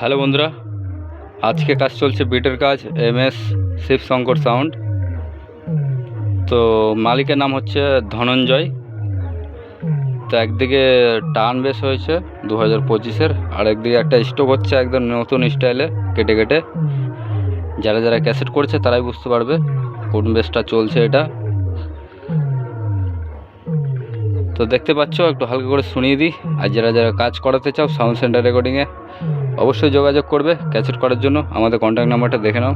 Hello বন্ধুরা, আজকে কাজ চলছে বিটের কাজ M S Shiv Shankar sound. তো মালিকের নাম হচ্ছে ধনঞ্জয়। তো একদিকে টান বেশ হয়েছে দু হাজার পঁচিশের, আর একদিকে একটা স্টোভ হচ্ছে একদম নতুন স্টাইলে কেটে কেটে। যারা যারা ক্যাসেট করছে তারাই বুঝতে পারবে কোন বেসটা চলছে এটা। তো দেখতে পাচ্ছ, একটু হালকা করে শুনিয়ে দিই। আর যারা যারা কাজ করাতে চাও সাউন্ড সেন্টার রেকর্ডিংয়ে অবশ্যই যোগাযোগ করবে ক্যাসেট করার জন্য। আমাদের কন্ট্যাক্ট নাম্বারটা দেখে নাও।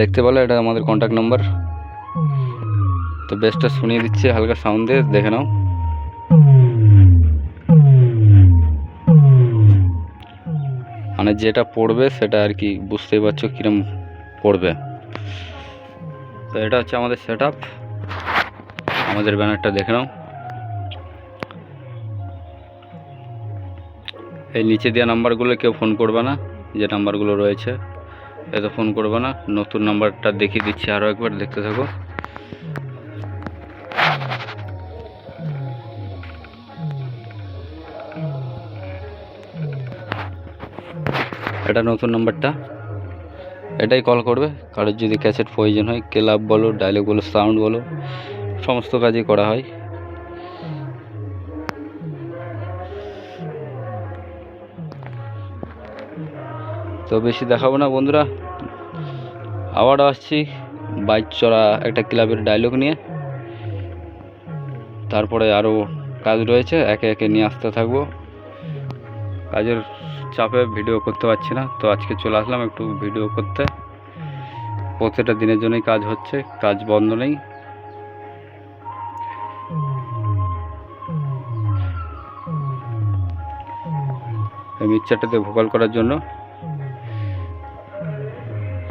দেখতে পেলে, এটা আমাদের কন্ট্যাক্ট নাম্বার তো বেসটা শুনিয়ে দিচ্ছে, হালকা সাউন্ড দিয়ে দেখে নাও। মানে যেটা পড়বে, সেটা আর কি বুঝতেই পারছ কিরম পড়বে। তো এটা হচ্ছে আমাদের সেট আমাদের ব্যানারটা দেখে নাও। এই নিচে দেওয়া নাম্বারগুলো কেউ ফোন করবে না, যে নাম্বারগুলো রয়েছে। এতে ফোন করবে না। নতুন নাম্বারটা দেখিয়ে দিচ্ছি আরও একবার, দেখতে থাকো। এটা নতুন নাম্বারটা। এটাই কল করবে। কারোর যদি ক্যাসেট প্রয়োজন হয় ক্লাব বলো ডায়লগ বলো সাউন্ড বলো, সমস্ত কাজই করা হয়। তো বেশি দেখাবো না বন্ধুরা। আবার আসছি বাইক চড়া একটা ক্লাবের ডায়লগ নিয়ে। তারপরে আরও কাজ রয়েছে, একে একে নিয়ে আসতে থাকব। কাজের চাপে ভিডিও করতে পারছি না। তো আজকে চলে আসলাম একটু ভিডিও করতে। প্রত্যেকটা দিনের জন্যই কাজ হচ্ছে, কাজ বন্ধ নেই। মিক্সারটাতে ভোকাল করার জন্য